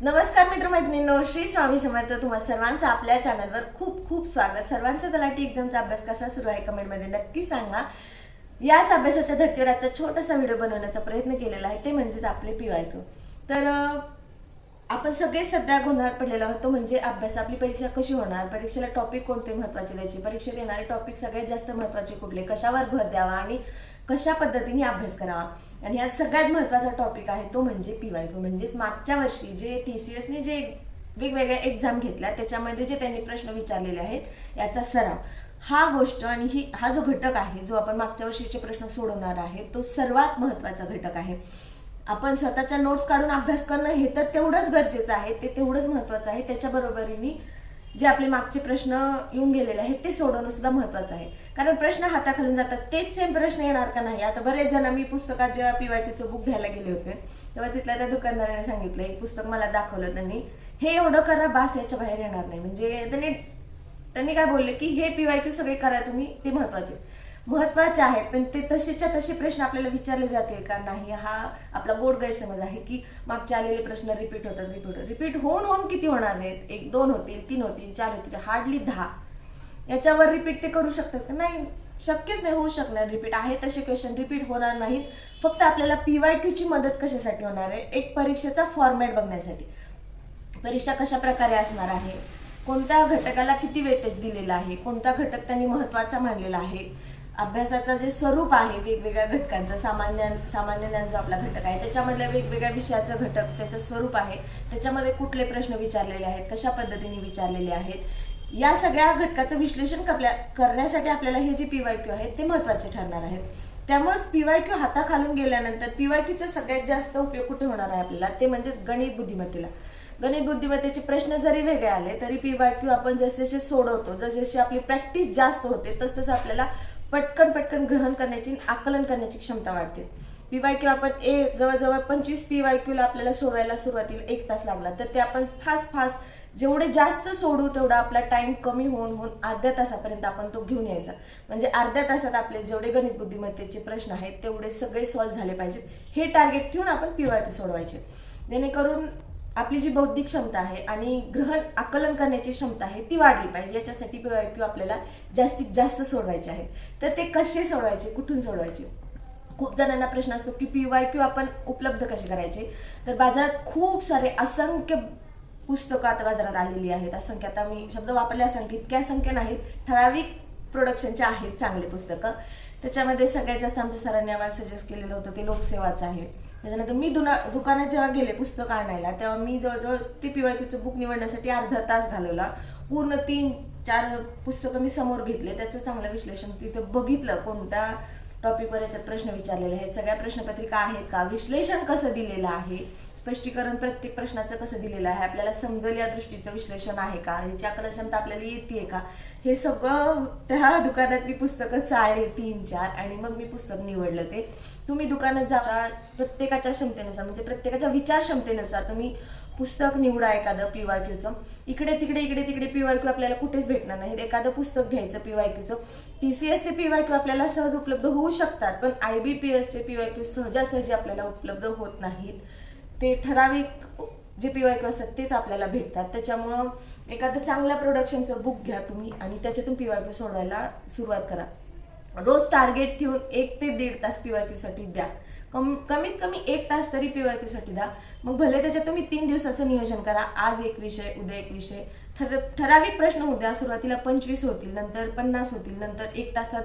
नमस्कार मित्रमैत्रिणींनो श्री स्वामी समर्थ तुम्हा सर्वांचं आपल्या चॅनलवर खूप खूप स्वागत. सर्वांचा तलाठी एक्झामचा अभ्यास कसा सुरू आहे कमेंटमध्ये नक्की सांगा. याच अभ्यासाच्या धर्तीवर आजचा छोटासा व्हिडिओ बनवण्याचा प्रयत्न केलेला आहे ते म्हणजेच आपले पी वाय क्यू तर आपण सगळेच सध्या गोंधळात पडलेलो आहोत. तो म्हणजे अभ्यास. आपली परीक्षा कशी होणार? परीक्षेला टॉपिक कोणते महत्त्वाचे द्यायचे? परीक्षेत येणारे टॉपिक सगळ्यात जास्त महत्त्वाचे कुठले? कशावर भर द्यावा आणि कशा पद्धतीने अभ्यास करावा? आणि हा सगळ्यात महत्त्वाचा टॉपिक आहे तो म्हणजे पीवायक्यू म्हणजेच मागच्या वर्षी जे टी सी एसने जे वेगवेगळ्या एक्झाम घेतल्या त्याच्यामध्ये जे त्यांनी प्रश्न विचारलेले आहेत याचा सराव. हा गोष्ट आणि ही हा जो घटक आहे जो आपण मागच्या वर्षीचे प्रश्न सोडवणार आहे तो सर्वात महत्त्वाचा घटक आहे. आपण स्वतःच्या नोट्स काढून अभ्यास करणं हे तर तेवढंच गरजेचं आहे ते तेवढंच महत्वाचं आहे. त्याच्या बरोबरीने जे आपले मागचे प्रश्न येऊन गेलेले आहेत ते सोडवणं सुद्धा महत्वाचं आहे. कारण प्रश्न हाताखालून जातात तेच सेम प्रश्न येणार का नाही? आता बरेच जण मी पुस्तकात जेव्हा पीवायकीचं बुक घ्यायला गेले होते तेव्हा तिथल्या त्या दुकानदाराने सांगितलं एक पुस्तक मला दाखवलं त्यांनी हे एवढं करा बास याच्या बाहेर येणार नाही. म्हणजे त्यांनी त्यांनी काय बोलले की हे पी वाय क्यू सगळे करा तुम्ही ते महत्त्वाचे. महत्त्वाचे आहेत पण ते तसेच्या तसे प्रश्न आपल्याला विचारले जातील का नाही? हा आपला गोड गैरसमज आहे की मागचे आलेले प्रश्न रिपीट होतात रिपीट रिपीट होऊन होऊन किती होणार आहेत? एक दोन होतील तीन होतील चार होतील हार्डली दहा. याच्यावर रिपीट ते करू शकतात का? नाही शक्यच नाही होऊ शकणार रिपीट आहे तसे क्वेश्चन रिपीट होणार नाहीत. फक्त आपल्याला पी वाय क्यूची मदत कशासाठी होणार आहे? एक परीक्षेचा फॉर्मॅट बघण्यासाठी. परीक्षा कशा प्रकारे असणार आहे? कोणत्या घटकाला किती वेटेज दिलेला आहे? कोणता घटक त्यांनी महत्त्वाचा मानलेला आहे? अभ्यासाचं जे स्वरूप आहे वेगवेगळ्या घटकांचं सामान्य सामान्य ज्ञान जो आपला घटक आहे. त्याच्यामधल्या वेगवेगळ्या विषयाचं घटक त्याचं स्वरूप आहे. त्याच्यामध्ये कुठले प्रश्न विचारलेले आहेत कशा पद्धतीने विचारलेले आहेत? या सगळ्या घटकाचं विश्लेषण कपल्या करण्यासाठी आपल्याला हे जे पीवायक्यू आहेत ते महत्त्वाचे ठरणार आहेत त्यामुळेच पीवायक्यू हाताखालून गेल्यानंतर पीवायक्यूचा सगळ्यात जास्त उपयोग कुठे होणार आहे आपल्याला? ते म्हणजेच गणित बुद्धिमत्तेला. गणित बुद्धिमत्तेचे प्रश्न जरी वेगळे आले तरी पीवायक्यू आपण जसे जसे सोडवतो जसे जसे आपली प्रॅक्टिस जास्त होते तसतसं आपल्याला पटकन पटकन ग्रहण करण्याची आकलन करण्याची क्षमता वाढते. पी वाय क्यू आपण ए जवळजवळ पंचवीस पी वाय क्यूला आपल्याला सोडवायला सुरुवातीला एक तास लागला. तर ते आपण फास्ट फास्ट जेवढे जास्त सोडू तेवढा आपला टाइम कमी होऊन होऊन अर्ध्या तासापर्यंत आपण तो घेऊन यायचा. म्हणजे अर्ध्या तासात आपले जेवढे गणित बुद्धिमत्तेचे प्रश्न आहेत तेवढे सगळे सॉल्व्ह झाले पाहिजेत. हे टार्गेट ठेवून आपण पी वाय क्यू सोडवायचे. जेणेकरून आपली जी बौद्धिक क्षमता आहे आणि ग्रहण आकलन करण्याची क्षमता आहे ती वाढली पाहिजे. याच्यासाठी क्यू आपल्याला जास्तीत जास्त सोडवायचे आहेत. तर ते कसे सोडवायचे? कुठून सोडवायचे? खूप जणांना प्रश्न असतो की पी वाय क्यू आपण उपलब्ध कसे करायचे? तर बाजारात खूप सारे असंख्य पुस्तकं आता बाजारात आलेली आहेत. असंख्य आता मी शब्द वापरले असंख्य इतक्या असंख्य नाहीत. ठराविक प्रोडक्शनचे आहेत चांगले पुस्तकं. त्याच्यामध्ये सगळ्यात जास्त आमच्या सरांनी आम्हाला सजेस्ट केलेलं होतं ते लोकसेवाचं आहे. त्याच्यानंतर मी दुना दुकानात जेव्हा गेले पुस्तक आणायला तेव्हा मी जवळजवळ ते पीवायक्यूचं बुक निवडण्यासाठी अर्धा तास घालवला. पूर्ण तीन चार पुस्तकं मी समोर घेतले. त्याचं चांगलं विश्लेषण तिथं बघितलं कोणत्या टॉपिकवर याच्यात प्रश्न विचारलेले आहेत सगळ्या प्रश्नपत्रिका आहेत का विश्लेषण कसं दिलेलं आहे स्पष्टीकरण प्रत्येक प्रश्नाचं कसं दिलेलं आहे? आपल्याला समजेल या दृष्टीचं विश्लेषण आहे का? ह्याची आकलन क्षमता आपल्याला येते का? हे सगळं त्या दुकानात मी पुस्तकं चाळले तीन चार आणि मग मी पुस्तक निवडलं ते. तुम्ही दुकानात जा. प्रत्येकाच्या क्षमतेनुसार म्हणजे प्रत्येकाच्या विचार क्षमतेनुसार तुम्ही पुस्तक निवडा एखादं पीवायक्यूचं इकडे तिकडे इकडे तिकडे पीवायक्यू आपल्याला कुठेच भेटणार नाही. एखादं पुस्तक घ्यायचं पीवायक्यूचं टी सी एसचे पीवायक्यू आपल्याला सहज उपलब्ध होऊ शकतात पण आय बी पी एसचे पीवायक्यू सहजासहजी आपल्याला उपलब्ध होत नाहीत. ते ठराविक जे पी वाय क्यू असतात तेच आपल्याला भेटतात. त्याच्यामुळं एखादं चांगल्या प्रोडक्शनचं बुक घ्या तुम्ही आणि त्याच्यातून पी वाय क्यू सोडवायला सुरुवात करा. रोज टार्गेट ठेवून एक ते दीड तास पी वाय क्यूसाठी द्या. कम कमीत कमी एक तास तरी पी वाय क्यूसाठी द्या. मग भले त्याच्यात तुम्ही तीन दिवसाचं नियोजन करा. आज एक विषय उद्या एक विषय. ठर ठराविक प्रश्न उद्या सुरुवातीला पंचवीस होतील नंतर पन्नास होतील नंतर एक तासात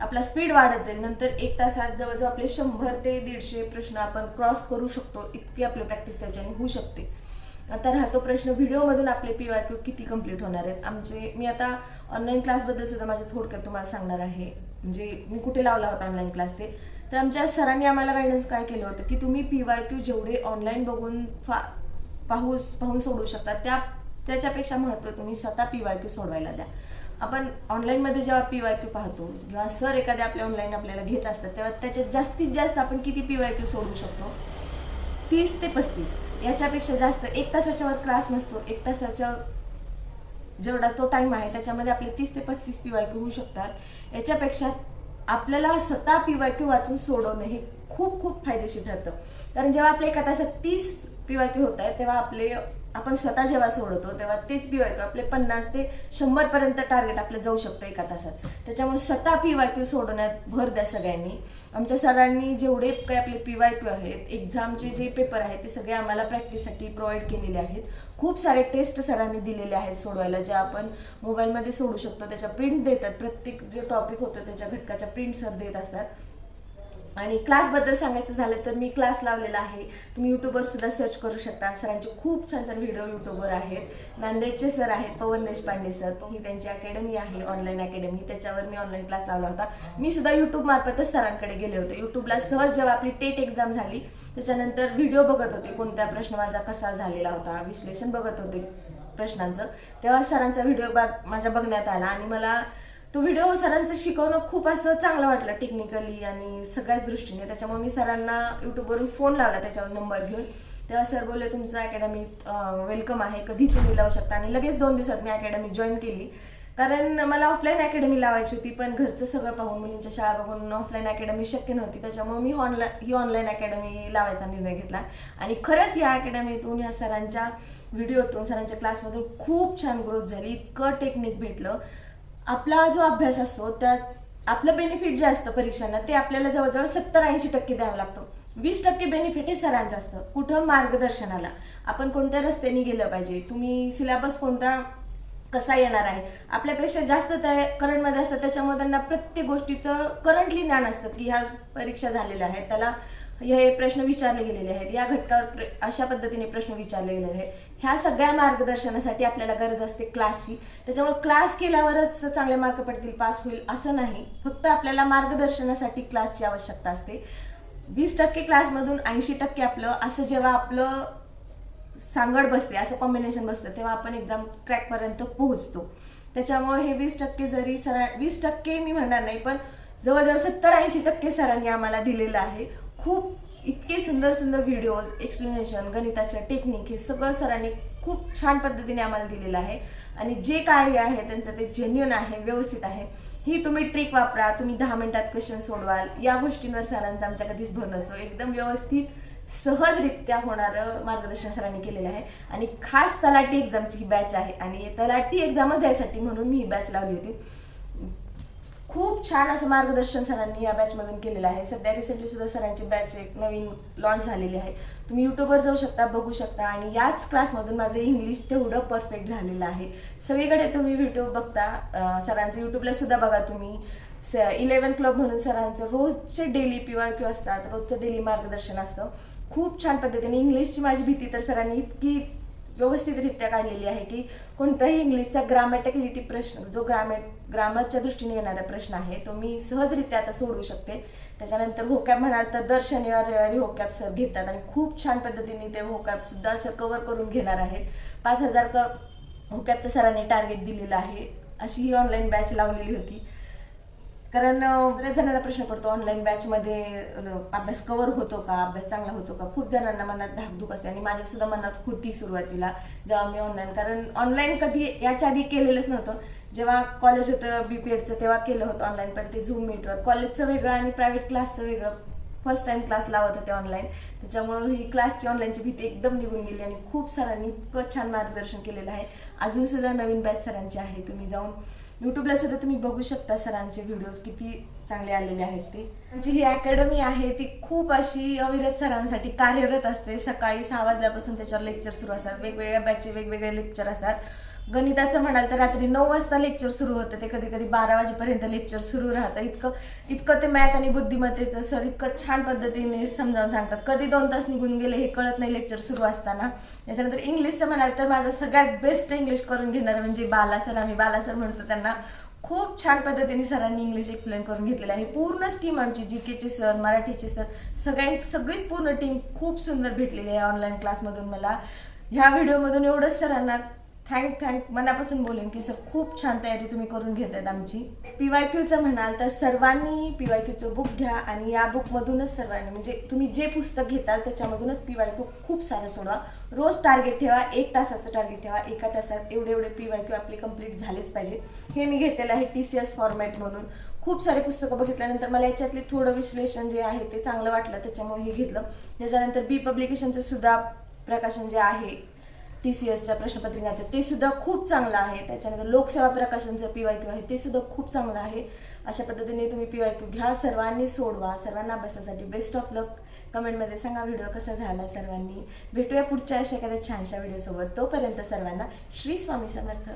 आपला स्पीड वाढत जाईल. नंतर एक तासात जवळजवळ आपले शंभर ते दीडशे प्रश्न आपण क्रॉस करू शकतो. इतकी आपली प्रॅक्टिस त्याच्याने होऊ शकते. आता राहतो प्रश्न व्हिडिओमधून आपले पी वाय क्यू किती कंप्लीट होणार आहेत? आमचे मी आता ऑनलाईन क्लासबद्दल सुद्धा माझ्या थोडक्यात तुम्हाला सांगणार आहे. म्हणजे मी कुठे लावला होता ऑनलाईन क्लास ते? तर आमच्या सरांनी आम्हाला गायडन्स काय केलं होतं? की तुम्ही पी वाय क्यू जेवढे ऑनलाईन बघून फा पाहू पाहून सोडू शकता त्या त्याच्यापेक्षा महत्त्व तुम्ही स्वतः पी वाय क्यू सोडवायला द्या. आपण ऑनलाईनमध्ये जेव्हा पी वाय क्यू पाहतो किंवा सर एखादे आपल्या ऑनलाईन आपल्याला घेत असतात तेव्हा त्याच्यात जास्तीत जास्त आपण किती पी वाय क्यू सोडू शकतो? तीस ते पस्तीस. याच्यापेक्षा जास्त एक तासाच्या वर क्लास नसतो एक तासाच्या जेवढा तो टाईम आहे त्याच्यामध्ये आपले तीस ते पस्तीस पी वाय क्यू होऊ शकतात. याच्यापेक्षा आपल्याला स्वतः पी वाय क्यू वाचून सोडवणं हे खूप खूप फायदेशीर ठरतं. कारण जेव्हा आपल्या एका तासात तीस पी वाय क्यू होत आहेत तेव्हा आपले आपण स्वतः जेव्हा सोडवतो तेव्हा तेच पी वाय क्यू आपले पन्नास ते शंभर पर्यंत टार्गेट आपलं जाऊ शकतं एका तासात. त्याच्यामुळे स्वतः पी वाय क्यू सोडवण्यात भर द्या सगळ्यांनी. आमच्या सरांनी जेवढे काही आपले पी वाय क्यू आहेत एक्झामचे जे पेपर आहेत ते सगळे आम्हाला प्रॅक्टिससाठी प्रोव्हाइड केलेले आहेत. खूप सारे टेस्ट सरांनी दिलेले आहेत सोडवायला ज्या आपण मोबाईलमध्ये सोडू शकतो. त्याच्या प्रिंट देतात प्रत्येक जे टॉपिक होतं त्याच्या घटकाच्या प्रिंट सर देत असतात. आणि क्लासबद्दल सांगायचं झालं तर मी क्लास लावलेला आहे. तुम्ही यूट्यूबवर सुद्धा सर्च करू शकता. सरांचे खूप छान छान व्हिडिओ यूट्यूबवर आहेत. नांदेडचे सर आहेत पवन देशपांडे सर ही त्यांची अकॅडमी आहे ऑनलाईन अकॅडमी त्याच्यावर मी ऑनलाईन क्लास लावला होता. मी सुद्धा यूट्यूब मार्फतच सरांकडे गेले होते. यूट्यूबला सहज जेव्हा आपली टेट एक्झाम झाली त्याच्यानंतर व्हिडिओ बघत होते कोणता प्रश्न माझा कसा झालेला होता. विश्लेषण बघत होते प्रश्नांचं. तेव्हा सरांचा व्हिडिओ माझा बघण्यात आला आणि मला तो व्हिडिओ सरांचं शिकवणं खूप असं चांगलं वाटलं टेक्निकली आणि सगळ्याच दृष्टीने. त्याच्यामुळे मी सरांना यूट्यूबवरून फोन लावला त्याच्यावर नंबर घेऊन. तेव्हा सर बोलले तुमचं अकॅडमीत वेलकम आहे. कधी तुम्ही लावू शकता? आणि लगेच दोन दिवसात मी अकॅडमी जॉईन केली. कारण मला ऑफलाईन अकॅडमी लावायची होती पण घरचं सगळं पाहून मुलींच्या शाळा बघून ऑफलाईन अकॅडमी शक्य नव्हती. त्याच्यामुळे मी ऑनलाईन ही ऑनलाईन अकॅडमी लावायचा निर्णय घेतला. आणि खरंच या अकॅडमीतून या सरांच्या व्हिडिओतून सरांच्या क्लासमधून खूप छान ग्रोथ झाली. इतकं टेक्निक भेटलं. आपला जो अभ्यास असतो त्या आपलं बेनिफिट जे असतं परीक्षांना ते आपल्याला जवळजवळ सत्तर ऐंशी टक्के द्यावं लागतं. वीस टक्के बेनिफिट हे सरांचं असतं. कुठं? मार्गदर्शनाला. आपण कोणत्या रस्त्याने गेलं पाहिजे? तुम्ही सिलेबस कोणता कसा येणार आहे? आपल्यापेक्षा जास्त त्या करंटमध्ये असतं त्याच्यामुळे त्यांना प्रत्येक गोष्टीचं करंटली ज्ञान असतं की ह्या परीक्षा झालेल्या आहेत. त्याला हे प्रश्न विचारले गेलेले आहेत. या घटकावर प्र- अशा पद्धतीने प्रश्न विचारले गेलेले आहेत. ह्या सगळ्या मार्गदर्शनासाठी आपल्याला गरज असते क्लासची त्याच्यामुळे क्लास केल्यावरच चांगले मार्क पडतील पास होईल असं नाही. फक्त आपल्याला मार्गदर्शनासाठी क्लासची आवश्यकता असते. वीस टक्के क्लासमधून ऐंशी टक्के आपलं असं जेव्हा आपलं सांगड बसते असं कॉम्बिनेशन बसतं तेव्हा आपण एकदम क्रॅकपर्यंत पोहोचतो. त्याच्यामुळे हे वीस टक्के जरी सरा वीस टक्के मी म्हणणार नाही पण जवळजवळ सत्तर ऐंशी टक्के सरांनी आम्हाला दिलेलं आहे. खूप इतके सुंदर सुंदर व्हिडिओज एक्सप्लेनेशन गणिताच्या टेक्निक हे सगळं सरांनी खूप छान पद्धतीने आम्हाला दिलेलं आहे. आणि जे काही आहे त्यांचं ते जेन्युन आहे व्यवस्थित आहे. ही तुम्ही ट्रिक वापरा तुम्ही दहा मिनिटात क्वेश्चन सोडवाल. या गोष्टींवर सरांचा आमच्या कधीच भर नसतो. एकदम व्यवस्थित सहजरित्या होणारं मार्गदर्शन सरांनी केलेलं आहे. आणि खास तलाठी एक्झामची ही बॅच आहे. आणि तलाठी एक्झामच द्यायसाठी म्हणून मी ही बॅच लावली होती. खूप छान असं मार्गदर्शन सरांनी या बॅचमधून केलेलं आहे. सध्या रिसेंटली सुद्धा सरांची बॅच एक नवीन लॉन्च झालेली आहे. तुम्ही युट्यूबवर जाऊ शकता बघू शकता आणि याच क्लासमधून माझं इंग्लिश तेवढं परफेक्ट झालेलं आहे. सगळीकडे तुम्ही व्हिडिओ बघता सरांचं युट्यूबला सुद्धा बघा तुम्ही. इलेवन क्लब म्हणून सरांचं रोजचे डेली पिवा किंवा असतात रोजचं डेली मार्गदर्शन असतं. खूप छान पद्धतीने इंग्लिशची माझी भीती तर सरांनी इतकी व्यवस्थितरित्या काढलेली आहे की कोणताही इंग्लिशचा ग्रामॅटिकलिटी प्रश्न जो ग्रामे ग्रामरच्या दृष्टीने येणारा प्रश्न आहे तो मी सहजरित्या आता सोडवू शकते. त्याच्यानंतर होकॅप म्हणाल तर दर शनिवार रविवारी होकॅप सर घेतात आणि खूप छान पद्धतीने ते होकॅब सुद्धा सर कव्हर करून घेणार आहेत. पाच हजार क होकॅबचं सरांनी टार्गेट दिलेलं आहे. अशी ही ऑनलाईन बॅच लावलेली होती. कारण बऱ्याच जणांना प्रश्न पडतो ऑनलाईन बॅचमध्ये अभ्यास कवर होतो का? अभ्यास चांगला होतो का? खूप जणांना मनात धाकधूक असते आणि माझ्या सुद्धा मनात होती सुरुवातीला जेव्हा मी ऑनलाईन कारण ऑनलाईन कधी याच्या आधी केलेलंच नव्हतं. जेव्हा कॉलेज होतं बी पी एडचं तेव्हा केलं होतं ऑनलाईन पण ते झूम मीटवर कॉलेजचं वेगळं आणि प्रायव्हेट क्लासचं वेगळं. फर्स्ट टाइम क्लास लावत होते ऑनलाईन त्याच्यामुळे ही क्लासची ऑनलाईनची भीती एकदम निघून गेली आणि खूप सरांनी इतकं छान मार्गदर्शन केलेलं आहे. अजून सुद्धा नवीन बॅच सरांची आहे. तुम्ही जाऊन यूट्यूबला सुद्धा तुम्ही बघू शकता सरांचे व्हिडिओज किती चांगले आलेले आहेत ते. आमची ही अकॅडमी आहे ती खूप अशी अविरत सरांसाठी कार्यरत असते. सकाळी सहा वाजल्यापासून त्याच्यावर लेक्चर सुरू असतात. वेगवेगळ्या बॅचचे वेगवेगळे लेक्चर असतात. गणिताचं म्हणाल तर रात्री नऊ वाजता लेक्चर सुरू होतं. ते कधी कधी बारा वाजेपर्यंत लेक्चर सुरू राहतं. इतकं इतकं ते मॅथ आणि बुद्धिमत्तेचं सर इतकं छान पद्धतीने समजावून सांगतात. कधी दोन तास निघून गेले हे कळत नाही लेक्चर सुरू असताना. त्याच्यानंतर इंग्लिशचं म्हणाल तर माझं सगळ्यात बेस्ट इंग्लिश करून घेणार म्हणजे बाला सर आम्ही बाला सर म्हणतो त्यांना. खूप छान पद्धतीने सरांनी इंग्लिश एक्सप्लेन करून घेतलेलं आहे. पूर्णच टीम आमची जी केचे सर मराठीचे सर सगळ्यां सगळीच पूर्ण टीम खूप सुंदर भेटलेली आहे ऑनलाईन क्लासमधून मला. ह्या व्हिडिओमधून एवढंच सरांना थँक थँक मनापासून बोलेन की सर खूप छान तयारी तुम्ही करून घेत आहेत आमची पीवाय क्यूचं म्हणाल तर सर्वांनी पी वाय क्यूचं बुक घ्या आणि या बुकमधूनच सर्वांनी म्हणजे तुम्ही जे पुस्तक घेताल त्याच्यामधूनच पी वाय क्यू खूप सारं सोडवा. रोज टार्गेट ठेवा एक तासाचं टार्गेट ठेवा एका तासात एवढे एवढे पी वाय क्यू आपले कंप्लीट झालेच पाहिजे. हे मी घेतलेलं आहे टी सी एस फॉर्मॅट म्हणून. खूप सारे पुस्तकं बघितल्यानंतर मला याच्यातले थोडं विश्लेषण जे आहे ते चांगलं वाटलं त्याच्यामुळे हे घेतलं. त्याच्यानंतर बी पब्लिकेशनचं सुद्धा प्रकाशन जे आहे टी सी एसच्या प्रश्नपत्रिकाचं ते सुद्धा खूप चांगलं आहे. त्याच्यानंतर लोकसेवा प्रकाशनचं पी वाय क्यू आहे ते सुद्धा खूप चांगलं आहे. अशा पद्धतीने तुम्ही पी वाय क्यू घ्या. सर्वांनी सोडवा. सर्वांना अभ्यासासाठी बेस्ट ऑफ लक कमेंटमध्ये सांगा व्हिडिओ कसा झाला सर्वांनी. भेटूया पुढच्या अशा एखाद्या छानशा व्हिडिओसोबत. तोपर्यंत सर्वांना श्री स्वामी समर्थ.